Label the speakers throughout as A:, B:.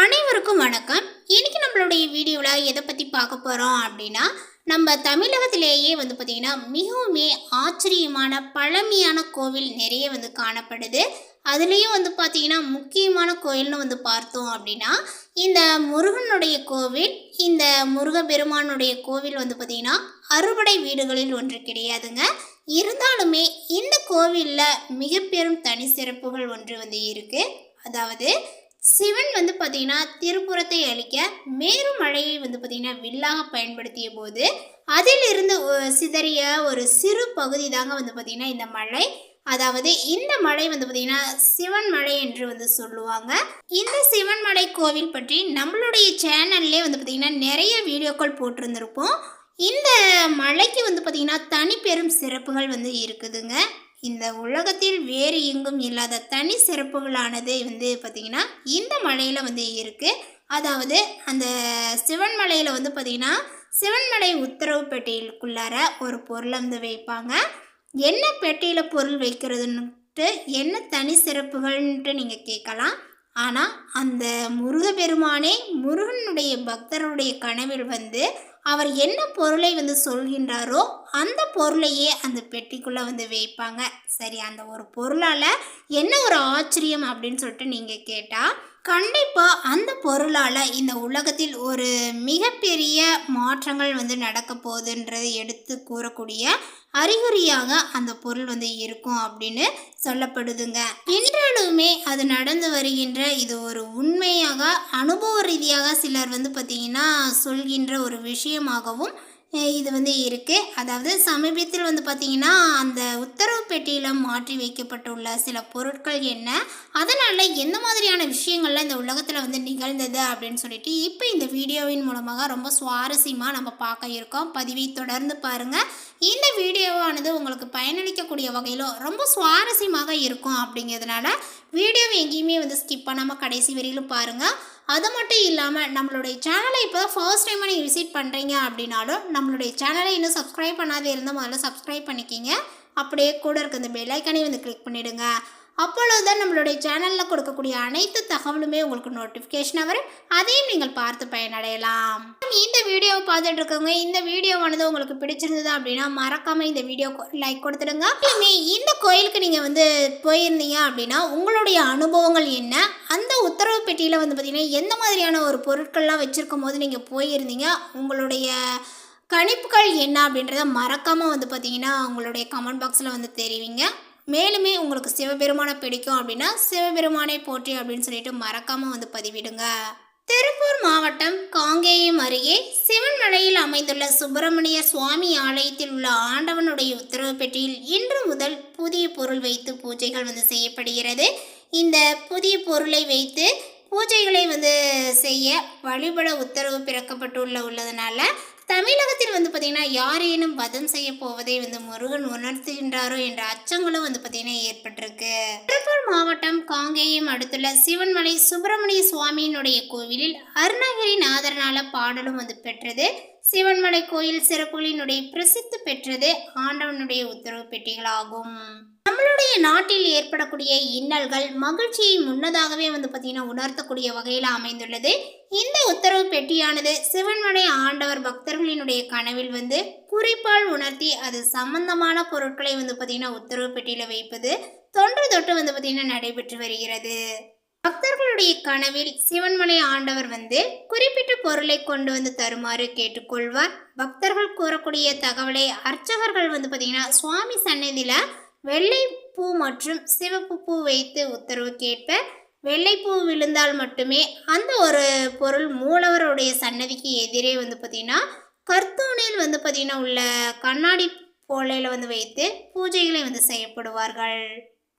A: அனைவருக்கும் வணக்கம். இன்றைக்கி நம்மளுடைய வீடியோவில் எதை பற்றி பார்க்க போகிறோம் அப்படின்னா நம்ம தமிழகத்திலேயே வந்து பார்த்திங்கன்னா மிகவுமே ஆச்சரியமான பழமையான கோவில் நிறைய வந்து காணப்படுது. அதுலேயும் வந்து பார்த்திங்கன்னா முக்கியமான கோயில்னு வந்து பார்த்தோம் அப்படின்னா இந்த முருகனுடைய கோவில் இந்த முருகப்பெருமானுடைய கோவில் வந்து பார்த்திங்கன்னா அறுபடை வீடுகளில் ஒன்று கிடையாதுங்க. இருந்தாலுமே இந்த கோவிலில் மிக பெரும் தனி சிறப்புகள் ஒன்று வந்து இருக்குது அதாவது சிவன் வந்து பார்த்தீங்கன்னா திருப்புறத்தை அழிக்க மேருமழையை வந்து பார்த்தீங்கன்னா வில்லாக பயன்படுத்திய போது அதிலிருந்து சிதறிய ஒரு சிறு பகுதி தாங்க வந்து பார்த்தீங்கன்னா இந்த மழை. அதாவது இந்த மலை வந்து பார்த்தீங்கன்னா சிவன் மலை என்று வந்து சொல்லுவாங்க. இந்த சிவன் மலை கோவில் பற்றி நம்மளுடைய சேனல்லே வந்து பார்த்தீங்கன்னா நிறைய வீடியோக்கள் போட்டிருந்திருப்போம். இந்த மலைக்கு வந்து பார்த்தீங்கன்னா தனிப்பெரும் சிறப்புகள் வந்து இருக்குதுங்க. இந்த உலகத்தில் வேறு எங்கும் இல்லாத தனி சிறப்புகளானது வந்து பார்த்திங்கன்னா இந்த மலையில் வந்து இருக்குது அதாவது அந்த சிவன் மலையில் வந்து பார்த்திங்கன்னா சிவன்மலை உத்தரவு பெட்டியிலுக்குள்ளார ஒரு பொருளை வந்து வைப்பாங்க. என்ன பெட்டியில் பொருள் வைக்கிறதுன்ட்டு என்ன தனி சிறப்புகள்ன்ட்டு நீங்கள் கேட்கலாம். ஆனால் அந்த முருகப்பெருமானே முருகனுடைய பக்தருடைய கனவில் வந்து அவர் என்ன பொருளை வந்து சொல்கின்றாரோ அந்த பொருளையே அந்த பெட்டிக்குள்ளே வந்து வைப்பாங்க. சரி அந்த ஒரு பொருளால் என்ன ஒரு ஆச்சரியம் அப்படின்னு சொல்லிட்டு நீங்கள் கேட்டால் கண்டிப்பாக அந்த பொருளால் இந்த உலகத்தில் ஒரு மிகப்பெரிய மாற்றங்கள் வந்து நடக்க போகுதுன்றதை எடுத்து கூறக்கூடிய அறிகுறியாக அந்த பொருள் வந்து இருக்கும் அப்படின்னு சொல்லப்படுதுங்க. இன்றாலுமே அது நடந்து வருகின்ற இது ஒரு உண்மையாக அனுபவ ரீதியாக சிலர் வந்து பார்த்திங்கன்னா சொல்கின்ற ஒரு விஷயமாகவும் இது வந்து இருக்குது அதாவது சமீபத்தில் வந்து பார்த்திங்கன்னா அந்த உத்தரவு பெட்டியில் மாற்றி வைக்கப்பட்டுள்ள சில பொருட்கள் என்ன? அதனால் எந்த மாதிரியான விஷயங்கள்லாம் இந்த உலகத்தில் வந்து நிகழ்ந்தது அப்படின்னு சொல்லிட்டு இப்போ இந்த வீடியோவின் மூலமாக ரொம்ப சுவாரஸ்யமாக நம்ம பார்க்க இருக்கோம். பதிவை தொடர்ந்து பாருங்கள் இந்த வீடியோவானது உங்களுக்கு பயனளிக்கக்கூடிய வகையிலும் ரொம்ப சுவாரஸ்யமாக இருக்கும் அப்படிங்கிறதுனால வீடியோவை எங்கேயுமே வந்து ஸ்கிப் பண்ணாமல் கடைசி வரையிலும் பாருங்கள் அது மட்டும் இல்லாமல் நம்மளுடைய சேனலை இப்போ தான் ஃபர்ஸ்ட் டைமாக நீங்கள் விசிட் பண்ணுறீங்க அப்படின்னாலும் நம்மளுடைய சேனலை இன்னும் சப்ஸ்கிரைப் பண்ணாத இருந்தால் முதல்ல சப்ஸ்கிரைப் பண்ணிக்கிங்க. அப்படியே கூட இருக்க இந்த பெல் வந்து கிளிக் பண்ணிவிடுங்க அப்பொழுதுதான் நம்மளுடைய சேனலில் கொடுக்கக்கூடிய அனைத்து தகவலுமே உங்களுக்கு நோட்டிஃபிகேஷனாக வரும். அதையும் நீங்கள் பார்த்து பயனடையலாம். இந்த வீடியோவை பார்த்துட்டு இருக்கவங்க இந்த வீடியோவானது உங்களுக்கு பிடிச்சிருந்தது அப்படின்னா மறக்காமல் இந்த வீடியோ லைக் கொடுத்துடுங்க. மேலுமே இந்த கோயிலுக்கு நீங்கள் வந்து போயிருந்தீங்க அப்படின்னா உங்களுடைய அனுபவங்கள் என்ன? அந்த உத்தரவு பெட்டியில் வந்து பார்த்திங்கன்னா எந்த மாதிரியான ஒரு பொருட்கள்லாம் வச்சுருக்கும் போது நீங்கள் போயிருந்தீங்க? உங்களுடைய கணிப்புகள் என்ன அப்படின்றத மறக்காமல் வந்து பார்த்தீங்கன்னா உங்களுடைய கமெண்ட் பாக்ஸில் வந்து தெரிவிங்க. மேலுமே உங்களுக்கு சிவபெருமானை பிடிக்கும் அப்படின்னா சிவபெருமானை போற்றி அப்படின்னு சொல்லிட்டு மறக்காமல் வந்து பதிவிடுங்க. திருப்பூர் மாவட்டம் காங்கேயம் அருகே சிவன்மலையில் அமைந்துள்ள சுப்பிரமணிய சுவாமி ஆலயத்தில் உள்ள ஆண்டவனுடைய உத்தரவு பெட்டியில் இன்று முதல் புதிய பொருள் வைத்து பூஜைகள் வந்து செய்யப்படுகிறது. இந்த புதிய பொருளை வைத்து பூஜைகளை வந்து செய்ய வழிபட உத்தரவு பிறக்கப்பட்டுள்ள உள்ளதுனால தமிழகத்தில் வந்து பார்த்திங்கன்னா யாரேனும் வதம் செய்ய போவதை வந்து முருகன் உணர்த்துகின்றாரோ என்ற அச்சங்களும் வந்து பார்த்திங்கன்னா ஏற்பட்டிருக்கு. திருப்பூர் மாவட்டம் காங்கேயம் அடுத்துள்ள சிவன்மலை சுப்பிரமணிய சுவாமியினுடைய கோவிலில் அருணகிரி நாதரனால பாடலும் வந்து பெற்றது. சிவன்மலை கோயில் சிறப்புகளினுடைய பிரசித்தி பெற்றது ஆண்டவனுடைய உத்தரவு பெட்டிகளாகும். நம்மளுடைய நாட்டில் ஏற்படக்கூடிய இன்னல்கள் மகிழ்ச்சியை முன்னதாகவே வந்து பார்த்தீங்கன்னா உணர்த்தக்கூடிய வகையில் அமைந்துள்ளது. இந்த உத்தரவு பெட்டியானது சிவன்மலை ஆண்டவர் பக்தர்களினுடைய கனவில் வந்து குறிப்பால் உணர்த்தி அது சம்பந்தமான பொருட்களை வந்து பார்த்தீங்கன்னா உத்தரவு பெட்டியில் வைப்பது தொன்று தொட்டு வந்து பார்த்தீங்கன்னா நடைபெற்று வருகிறது. பக்தர்களுடைய கனவில் சிவன்மலை ஆண்டவர் வந்து குறிப்பிட்ட பொருளை கொண்டு வந்து தருமாறு கேட்டுக்கொள்வார். பக்தர்கள் கூறக்கூடிய தகவலை அர்ச்சகர்கள் வந்து பார்த்தீங்கன்னா சுவாமி சன்னதியில் வெள்ளை பூ மற்றும் சிவப்பு பூ வைத்து உத்தரவு கேட்ப வெள்ளைப்பூ விழுந்தால் மட்டுமே அந்த ஒரு பொருள் மூலவருடைய சன்னதிக்கு எதிரே வந்து பார்த்திங்கன்னா கர்த்தூனில் வந்து பார்த்திங்கன்னா உள்ள கண்ணாடி போலையில் வந்து வைத்து பூஜைகளை வந்து செய்யப்படுவார்கள்.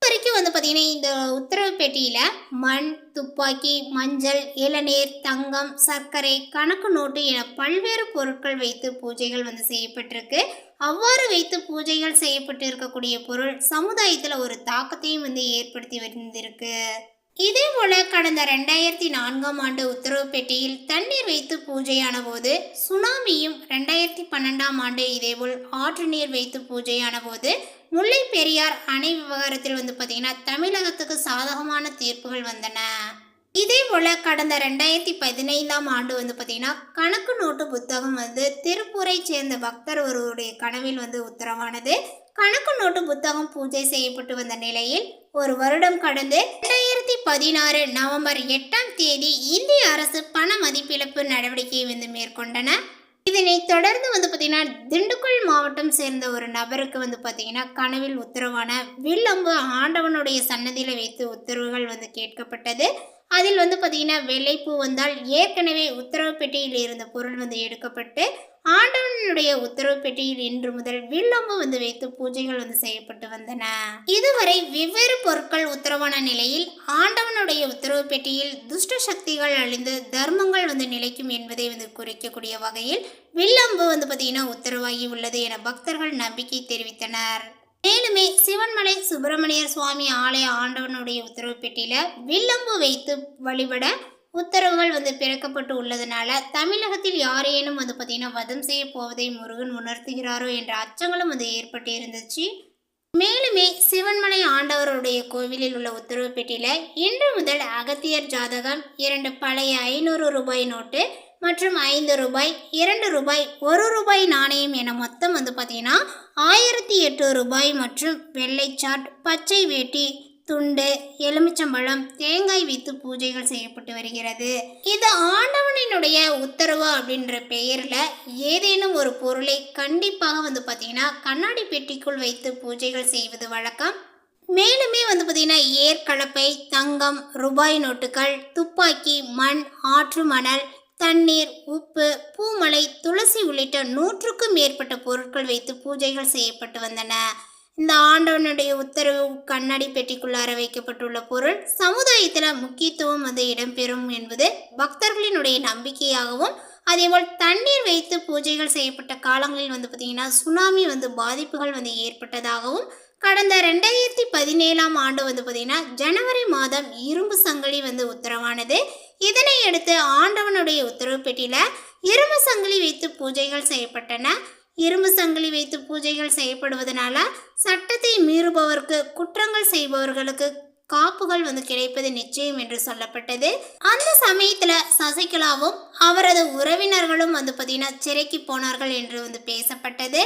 A: இது வரைக்கும் வந்து பார்த்திங்கன்னா இந்த உத்தரவு பெட்டியில் மண் துப்பாக்கி மஞ்சள் இளநீர் தங்கம் சர்க்கரை கணக்கு நோட்டு என பல்வேறு பொருட்கள் வைத்து பூஜைகள் வந்து செய்யப்பட்டிருக்கு. அவ்வாறு வைத்து பூஜைகள் செய்யப்பட்டு இருக்கக்கூடிய பொருள் சமுதாயத்தில் ஒரு தாக்கத்தையும் வந்து ஏற்படுத்தி வந்திருக்கு. இதே போல கடந்த ரெண்டாயிரத்தி நான்காம் ஆண்டு உத்தரவு பெட்டியில் தண்ணீர் வைத்து பூஜையான போது சுனாமியும் ரெண்டாயிரத்தி பன்னெண்டாம் ஆண்டு இதேபோல் ஆற்று நீர் வைத்து பூஜையான போது முல்லை பெரியார் அணை விவகாரத்தில் வந்து பார்த்திங்கன்னா தமிழகத்துக்கு சாதகமான தீர்ப்புகள் வந்தன. இதே போல் கடந்த ரெண்டாயிரத்தி பதினைந்தாம் ஆண்டு வந்து பார்த்திங்கன்னா கணக்கு நோட்டு புத்தகம் வந்து திருப்பூரை சேர்ந்த பக்தர் ஒருவருடைய கனவில் வந்து உத்தரவானது. கணக்கு நோட்டு புத்தகம் பூஜை செய்யப்பட்டு வந்த நிலையில் ஒரு வருடம் கடந்து ரெண்டாயிரத்தி பதினாறு நவம்பர் எட்டாம் தேதி இந்திய அரசு பண மதிப்பிழப்பு நடவடிக்கையை வந்து மேற்கொண்டன. இதனை தொடர்ந்து வந்து பார்த்தீங்கன்னா திண்டுக்கல் மாவட்டம் சேர்ந்த ஒரு நபருக்கு வந்து பார்த்தீங்கன்னா கனவில் உத்தரவான வில்லம்பு ஆண்டவனுடைய சன்னதியில் வைத்து உத்தரவுகள் வந்து கேட்கப்பட்டது. அதில் வந்து பார்த்தீங்கன்னா வெள்ளைப்பூ வந்தால் ஏற்கனவே உத்தரவு பெட்டியில் இருந்த பொருள் வந்து எடுக்கப்பட்டு ஆண்டவனுடைய உத்தரவு பெட்டியில் இன்று முதல் வில்லம்பு வந்து வைத்து பூஜைகள் வந்து செய்யப்பட்டு வந்தன. இதுவரை வெவ்வேறு பொருட்கள் உத்தரவான நிலையில் ஆண்டவனுடைய உத்தரவு பெட்டியில் துஷ்ட சக்திகள் அழிந்து தர்மங்கள் வந்து நிலைக்கும் என்பதை வந்து குறிக்கக்கூடிய வகையில் வில்லம்பு வந்து பார்த்தீங்கன்னா உத்தரவாகி உள்ளது என பக்தர்கள் நம்பிக்கை தெரிவித்தனர். மேலுமே சிவன்மலை சுப்பிரமணியர் சுவாமி ஆலய ஆண்டவனுடைய உத்தரவு பெட்டியில வில்லம்பு வைத்து வழிபட உத்தரவுகள் வந்து பிறக்கப்பட்டு உள்ளதுனால தமிழகத்தில் யாரேனும் வந்து பார்த்தீங்கன்னா வதம் செய்ய போவதை முருகன் உணர்த்துகிறாரோ என்ற அச்சங்களும் வந்து ஏற்பட்டு இருந்துச்சு. மேலுமே சிவன்மலை ஆண்டவருடைய கோவிலில் உள்ள உத்தரவு பெட்டியில இன்று முதல் அகத்தியர் ஜாதகம் இரண்டு பழைய ஐநூறு ரூபாய் நோட்டு மற்றும் ஐந்து ரூபாய் இரண்டு ரூபாய் ஒரு ரூபாய் நாணயம் என மொத்தம் வந்து பார்த்தீங்கன்னா ஆயிரத்தி எட்டு ரூபாய் மற்றும் வெள்ளை சாட் பச்சை வேட்டி துண்டு எலுமிச்சம்பழம் தேங்காய் வைத்து பூஜைகள் செய்யப்பட்டு வருகிறது. இது ஆண்டவனினுடைய உத்தரவு அப்படின்ற பெயரில் ஏதேனும் ஒரு பொருளை கண்டிப்பாக வந்து பார்த்தீங்கன்னா கண்ணாடி பெட்டிக்குள் வைத்து பூஜைகள் செய்வது வழக்கம். மேலுமே வந்து பார்த்தீங்கன்னா ஏற்கலப்பை தங்கம் ரூபாய் நோட்டுகள் துப்பாக்கி மண் ஆற்று மணல் தண்ணீர் உப்பு பூமலை துளசி உள்ளிட்ட நூற்றுக்கும் மேற்பட்ட பொருட்கள் வைத்து பூஜைகள் செய்யப்பட்டு வந்தன. இந்த ஆண்டவனுடைய உத்தரவு கண்ணாடி பெட்டிக்குள்ளார வைக்கப்பட்டுள்ள பொருள் சமுதாயத்தில் முக்கியத்துவம் வந்து இடம்பெறும் என்பது பக்தர்களினுடைய நம்பிக்கையாகவும் அதேபோல் தண்ணீர் வைத்து பூஜைகள் செய்யப்பட்ட காலங்களில் வந்து பார்த்திங்கன்னா சுனாமி வந்து பாதிப்புகள் வந்து ஏற்பட்டதாகவும் கடந்த ரெண்டாயிரத்தி பதினேழாம் ஆண்டு வந்து பார்த்திங்கன்னா ஜனவரி மாதம் இரும்பு சங்கிலி வந்து உத்தரவானது. இதனை அடுத்து ஆண்டவனுடைய உத்தரவு பெட்டியில் இரும்பு சங்கிலி வைத்து பூஜைகள் செய்யப்பட்டன. இரும்பு சங்கிலி வைத்து பூஜைகள் செய்யப்படுவதனால சட்டத்தை மீறுபவருக்கு குற்றங்கள் செய்பவர்களுக்கு காப்புகள் வந்து கிடைப்பது நிச்சயம் என்று சொல்லப்பட்டது. அந்த சமயத்துல சசிகலாவும் அவரது உறவினர்களும் வந்து பார்த்தீங்கன்னா சிறைக்கு போனார்கள் என்று வந்து பேசப்பட்டது.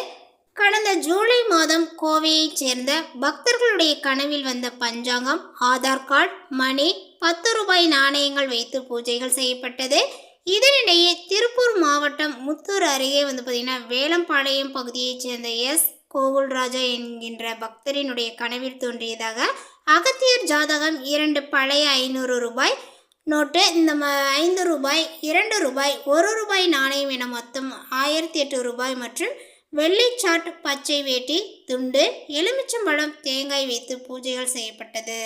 A: கடந்த ஜூலை மாதம் கோவையைச் சேர்ந்த பக்தர்களுடைய கனவில் வந்த பஞ்சாங்கம் ஆதார் கார்டு மணி பத்து ரூபாய் நாணயங்கள் வைத்து பூஜைகள் செய்யப்பட்டது. இதனிடையே திருப்பூர் மாவட்டம் முத்தூர் அருகே வந்து பார்த்திங்கன்னா வேலம்பாளையம் பகுதியைச் சேர்ந்த எஸ். கோகுல்ராஜா என்கின்ற பக்தரினுடைய கனவில் தோன்றியதாக அகத்தியர் ஜாதகம் இரண்டு பழைய ஐநூறு ரூபாய் நோட்டு இந்த ம ஐந்து ரூபாய் இரண்டு ரூபாய் ஒரு ரூபாய் நாணயம் என மொத்தம் ஆயிரத்தி எட்டு ரூபாய் மற்றும் வெள்ளை சாட் பச்சை வேட்டி துண்டு எலுமிச்சம்பழம் தேங்காய் வைத்து பூஜைகள் செய்யப்பட்டது.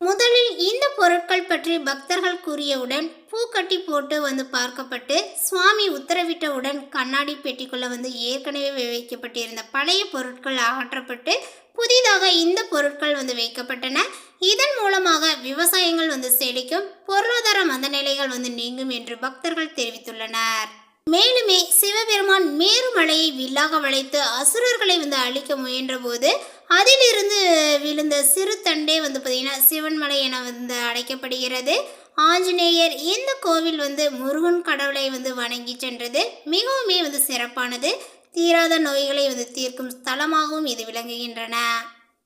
A: முதலில் இந்த பொருட்கள் பற்றி பக்தர்கள் கூறியவுடன் பூ கட்டி போட்டு வந்து பார்க்கப்பட்டு சுவாமி உத்தரவிட்டவுடன் கண்ணாடி பெட்டிக்குள்ளே வந்து ஏற்கனவே வைக்கப்பட்டிருந்த பழைய பொருட்கள் அகற்றப்பட்டு புதிதாக இந்த பொருட்கள் வந்து வைக்கப்பட்டன. இதன் மூலமாக விவசாயங்கள் வந்து செழிக்கும் பொருளாதார மந்தநிலைகள் வந்து நீங்கும் என்று பக்தர்கள் தெரிவித்துள்ளனர். மேலுமே சிவபெருமான் மேருமலையை வில்லாக வளைத்து அசுரர்களை வந்து அழிக்க முயன்றபோது அதிலிருந்து விழுந்த சிறு தண்டே வந்து பார்த்திங்கன்னா சிவன்மலை என வந்து அழைக்கப்படுகிறது. ஆஞ்சநேயர் இந்த கோவில் வந்து முருகன் கடவுளை வந்து வணங்கி சென்றது. மிகவுமே வந்து சிறப்பானது. தீராத நோய்களை வந்து தீர்க்கும் ஸ்தலமாகவும் இது விளங்குகின்றன.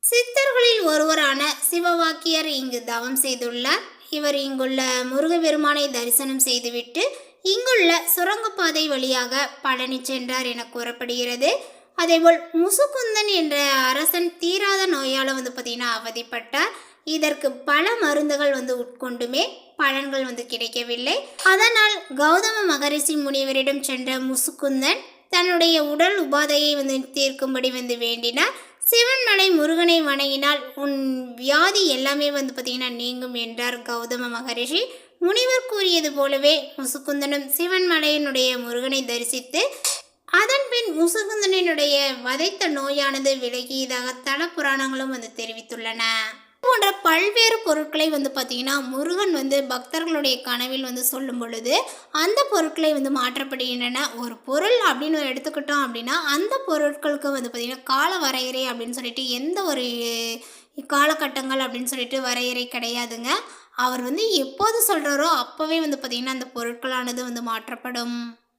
A: சித்தர்களில் ஒருவரான சிவவாக்கியர் இங்கு தவம் செய்துள்ளார். இவர் இங்குள்ள முருகபெருமானை தரிசனம் செய்துவிட்டு இங்குள்ள சுரங்கப்பாதை வழியாக பழனி சென்றார் என கூறப்படுகிறது. அதேபோல் முசுகுந்தன் என்ற அரசன் தீராத நோயால் வந்து பார்த்திங்கன்னா அவதிப்பட்டார். இதற்கு பல மருந்துகள் வந்து உட்கொண்டுமே பலன்கள் வந்து கிடைக்கவில்லை. அதனால் கௌதம மகரிஷி முனிவரிடம் சென்ற முசுகுந்தன் தன்னுடைய உடல் உபாதையை வந்து தீர்க்கும்படி வந்து வேண்டினார். சிவன்மலை முருகனை வணங்கினால் உன் வியாதி எல்லாமே வந்து பார்த்திங்கன்னா நீங்கும் என்றார் கௌதம மகரிஷி. முனிவர் கூறியது போலவே முசுகுந்தனும் சிவன்மலையினுடைய முருகனை தரிசித்து முசுகுந்தனினுடைய வதைத்த நோயானது விலகியதாக தல புராணங்களும் வந்து தெரிவித்துள்ளன. போன்ற பல்வேறு பொருட்களை வந்து பார்த்தீங்கன்னா முருகன் வந்து பக்தர்களுடைய கனவில் வந்து சொல்லும் பொழுது அந்த பொருட்களை வந்து மாற்றப்படுகின்றன. ஒரு பொருள் அப்படின்னு எடுத்துக்கிட்டோம் அப்படின்னா அந்த பொருட்களுக்கு வந்து பார்த்திங்கன்னா கால வரையறை அப்படின்னு சொல்லிட்டு எந்த ஒரு காலகட்டங்கள் அப்படின்னு சொல்லிட்டு வரையறை கிடையாதுங்க. அவர் வந்து எப்போது சொல்கிறாரோ அப்போவே வந்து பார்த்திங்கன்னா அந்த பொருட்களானது வந்து மாற்றப்படும்.